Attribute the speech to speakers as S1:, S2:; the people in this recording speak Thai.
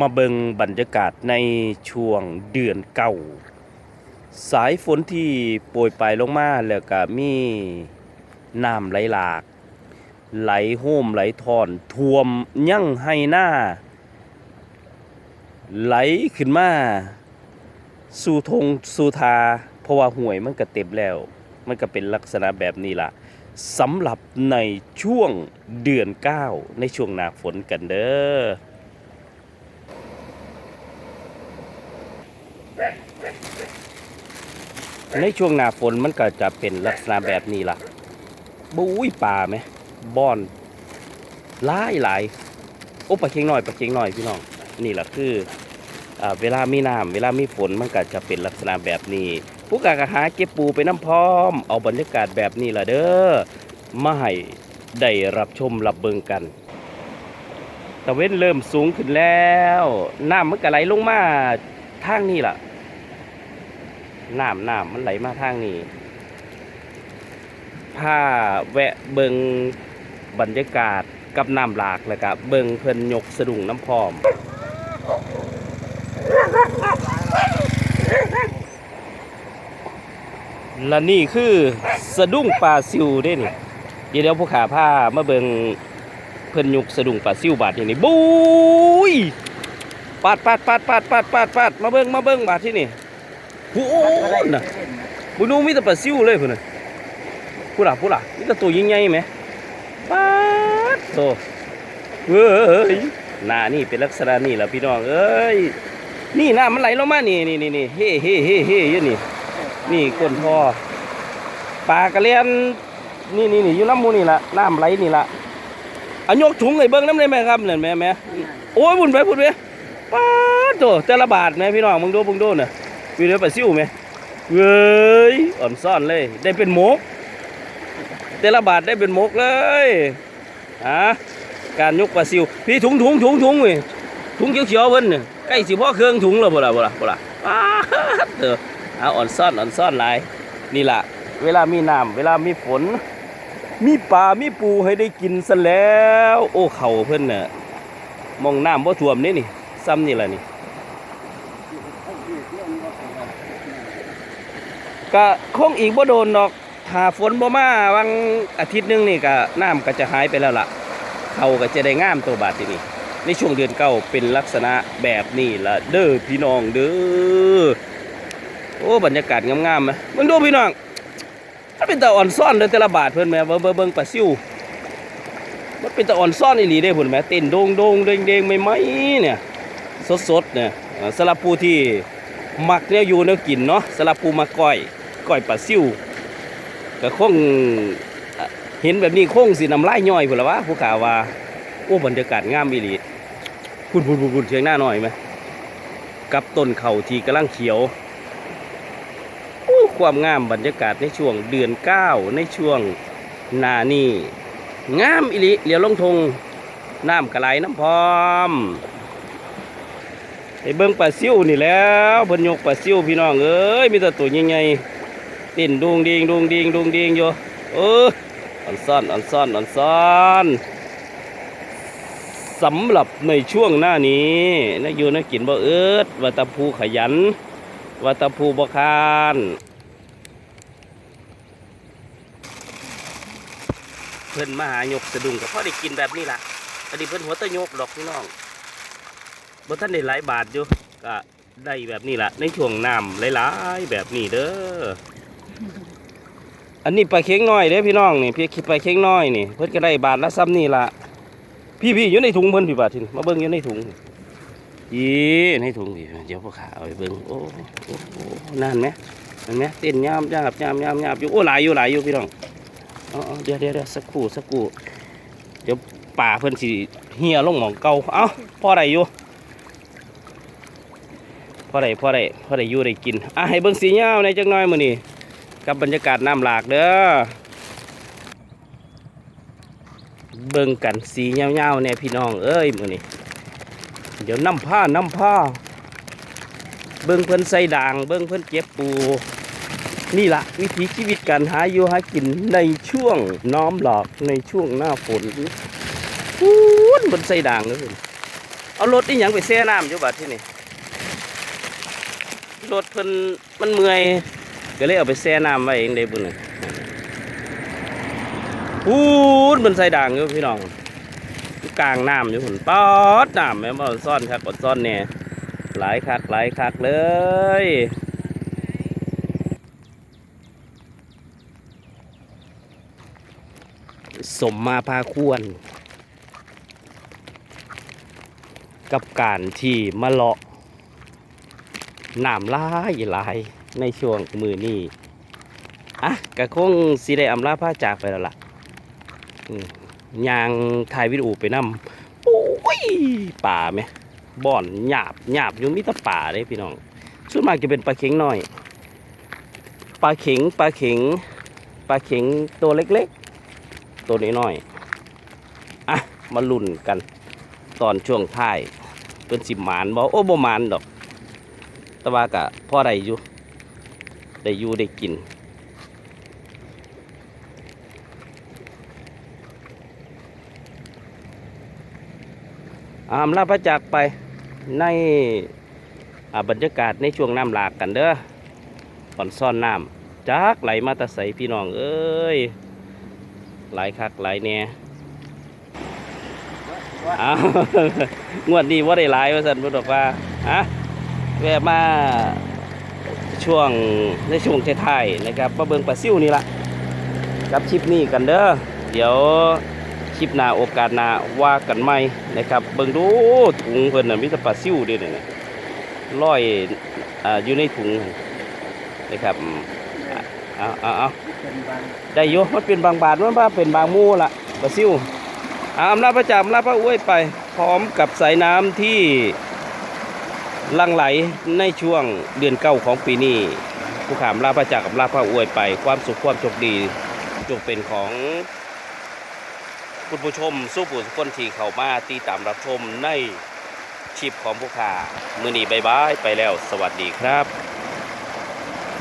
S1: มาเบิงบรรยากาศในช่วงเดือนเก่า สายฝนที่โปรยปลายลงมาแล้วก็มีน้ำไหลหลาก ไหลโหมไหลทอนท่วมยั่งให้หน้า ไหลขึ้นมา สู่ทงสู่ทา เพราะว่าห่วยมันก็เต็มแล้ว มันก็เป็นลักษณะแบบนี้ล่ะสำหรับในช่วงเดือน 9 ในช่วงหนาฝนกันเด้อ ในช่วงหน้าฝนมันก็จะเป็นลักษณะแบบนี้ล่ะบุ้ยป่าไหมบอนหลายหลายโอ้ปลาเค็งหน่อยปลาเค็งหน่อยพี่น้องนี่แหละคืออเวลามีน้ำเวลามีฝนมันก็จะเป็นลักษณะแบบนี้ผู้กากหาเก็บปูไปน้ำพร้อม เอาบรรยากาศแบบนี้ล่ะเด้อมาให้ได้รับชมรับเบิงกันตะเว้นเริ่มสูงขึ้นแล้ว น้ำมันก็ไหลลงมาทางนี้ล่ะ น้ำน้ำมันไหลมาทางนี้ผ้าแวะเบิงบรรยากาศกับน้ำหลากแล้วก็เบิงเพิ่นยกสะดุ้งน้ำพร้อมและนี่คือสะดุ้งปลาซิวเด้นี่เดี๋ยวเดี๋ยวผู้ขาผ้ามาเบิงเพิ่นยกสะดุ้งปลาซิวบาดที่นี่บุ้ยปาดปาดปาดปาดปาดปาดปาดมาเบิงมาเบิงบาดที่นี่ โอ้โหน่ะบุนูมีแต่ปลาซิวเลยพุ่นน่ะพูดล่ะพูดล่ะมีแต่ตัวยิ่งใหญ่ไหมป๊าดโตเว้ยหน้านี่เป็นลักษณะนี่แหละพี่น้องเอ้ยนี่น้ำมันไหลลงมานี่นี่นี่นี่เฮ้เฮ้เฮ้เฮ้ยนี่นี่ก้นท่อปลากระเลียนนี่นี่นี่อยู่น้ำมูนี่ละน้ำไหลนี่ละอันยกถุงเลยเบิ้งน้ำเลยไหมครับเนี่ยแม่แม่โอ้ยบุญไปบุญไปป๊าดโตแต่ละบาทแม่พี่น้องมึงดูมึงดูน่ะ วีเดียวปลาซิวไหมเว้ยอ่อนซ่อนเลย ได้เป็นหมกแต่ละบาทได้เป็นหมกเลยฮะการยกปลาซิวพี่ถุงถุงถุงถุงเว้ยถุงเขียวๆเพิ่นเนี่ยใกล้สิพ่อเครื่องถุงแล้วบ่ล่ะบ่ล่ะบ่ล่ะป๊าเด้อเอาอ่อนซ่อนอ่อนซ่อนหลายนี่ล่ะ เวลามีน้ำเวลามีฝน มีปลามีปูให้ได้กินซะแล้ว โอ้เข่าเพิ่นน่ะมองน้ำบ่ท่วมนี่นี่ซ้ำนี่ล่ะนี่ ก็คงอีกบ่โดนดอกถ้าฝนบ่มาวังอาทิตย์หนึงนี่ก็น้ำก็จะหายไปแล้วล่ะเขาก็จะได้งามตัวบาดทีนี้ในช่วงเดือนเก้าเป็นลักษณะแบบนี้ละเด้อพี่น้องเด้อโอ้บรรยากาศงามๆไหมมึงดูพี่น้องมันเป็นตาอ่อนซ่อนเด้อแต่ละบาทเพิ่อนแหม่เบิ่งเบิ่งเบิ่งปลาซิวมันเป็นตาอ่อนซ่อนอีหลีเด้พุ่นแหม่เต้นโดงโดงเด้งเด้งไม่ไหมเนี่ยสดๆเนี่ยสำหรับผู้ที่ มักเนี่ยอยู่แนวกินเนาะสลับปูมาก้อยก้อยปลาซิวก็คงเห็นแบบนี้คงสิน้ำลายย่อยพุ่นละวะผู้ข่าวว่าโอ้บรรยากาศงามอีหลีพุ่นพุ่นพุ่นพุ่นเชียงหน้าหน่อยไหมกับต้นเข่าที่กำลังเขียวโอ้ความงามบรรยากาศในช่วงเดือนเก้าในช่วงนานี่งามอีหลีเหลียวลงทงน้ำกระไหลน้ำพร้อม ไปเบิ่งปลาซิวนี่แล้วเพิ่นยกปลาซิวพี่น้องเอ้ยมีแต่ตัวใหญ่ๆเต้นดุงดิงดุงดิงดุงดิงอยู่เอออ่อนซ่อนอ่อนซ่อนอ่อนซ่อนสำหรับในช่วงหน้านี้นะอยู่นะกินบ่เอิดวัตภูขยันวัตภูบคานเพิ่นมาหายกสะดุ้งก็พอได้กินแบบนี้ล่ะอันนี้เพิ่นหัวตะยกดอกพี่น้อง บ่ท่านได้หลายบาทอยู่ก็ได้แบบนี้ละในช่วงน้ำหลายๆแบบนี้เด้ออันนี้ปลาเค็งน้อยเด้พี่น้องนี่พี่ปลาเค็งน้อยนี่เพิ่นก็ได้บาทละซ้ำนี่ละพี่พี่อยู่ในถุงเพิ่นพี่บาททินมาเบิ่งอยู่ในถุงอีในถุงพี่เดี๋ยวพ่อขาเอาไปเบิ่งโอ้โอ้โอ้นั่นไหมนั่นไหมเต้นยามยาบยามยามยามอยู่โอ้หลายอยู่หลายอยู่พี่น้องอ๋ออ๋อเดี๋ยวเดี๋ยวเดี๋ยวสักครู่สักครู่เดี๋ยวป่าเพิ่นสิเหี่ยลงหมองเก่าเอ้าพ่อได้อยู่ พอได้พอได้พอได้อยู่ได้กินอะให้เบิ่งสีเงาในจักหน้อยมือนี้กับบรรยากาศน้ำหลากเด้อเบิ่งกันสีเงาๆเนี่ยพี่น้องเอ้ยมือนี้เดี๋ยวน้ำผ้าน้ำผ้าเบิ่งเพิ่นใส่ด่าง เบิ่งเพิ่นเก็บปู นี่ละวิถีชีวิตการหาอยู่หากินในช่วงน้อมหลอกในช่วงหน้าฝนพูนเพิ่นใส่ด่างเลยเอารถนี่ยังไปแช่น้ำอยู่บัดที่นี่ รถเพิ่นมันเมื่อยก็เลยเอาไปแช่น้ำไว้เองเด้บุญน่ะพูดมันใส่ด่างอยู่พี่น้องอยู่กลางน้ำอยู่หุ่นป๊อดน้ำแม่มาซ่อนคักอดซ่อนเนี่ยหลายคักหลายคักเลยสมมาพาควร กับการที่มาเลาะ น้ำลายหลายในช่วงมือนี้อะกะคงสิได้อำลาผ้าจากไปแล้วล่ะยางถ่ายวิดีโอไปนำโอ้ยป่าไหมบ่อนหยาบหยาบอยู่มิตรป่าเลยพี่น้องส่วนมากจะเป็นปลาเข็งหน้อยปลาเข็งปลาเข็งปลาเข็งตัวเล็กๆ ตัวน้อยๆอะมาลุ่นกัน ตอนช่วงท้ายเป็นสิบหมานบ่โอ้บ่หมานดอก แต่ว่ากะพ่อได้อยู่ได้อยู่ได้กินอามลาพระจากไปในบรรยากาศในช่วงน้ำหลากกันเด้อก่อนซ่อนน้ำจากไหลมาตะใสพี่น้องเอ้ยไหลายคักไหลายแหน่อ้าวงวดนี้ว่าได้หลายว่าสันพูดบอกว่าอะ วะมาช่วงในช่วงท้ายๆนะครับมาเบิงปลาซิวนี่ละกับคลิปนี้กันเด้อเดี๋ยวคลิปหน้าโอกาสหน้าว่ากันใหม่นะครับ เบิ่งดูถุงเพิ่นน่ะมีแต่ปลาซิวเด้เนี่ยลอยอ่าอยู่ในถุงนะครับเอาเอาเอาได้อยู่มันเป็นบางบาทมันว่าเป็นบางมู่ละปลาซิวอาอำลาประจำลาพระอ้วยไป พร้อมกับสายน้ำที่ ลังไหลในช่วงเดือนเก้าของปีนี้ผู้ขามลาพระจากกับลาพระอวยไป ความสุขความโชคดีจงเป็นของคุณผู้ชมสู้ผู้ทุกคนที่เข้ามาตีตามรับชมในชีพของผู้ขามือนีบายบายไปแล้ว สวัสดีครับ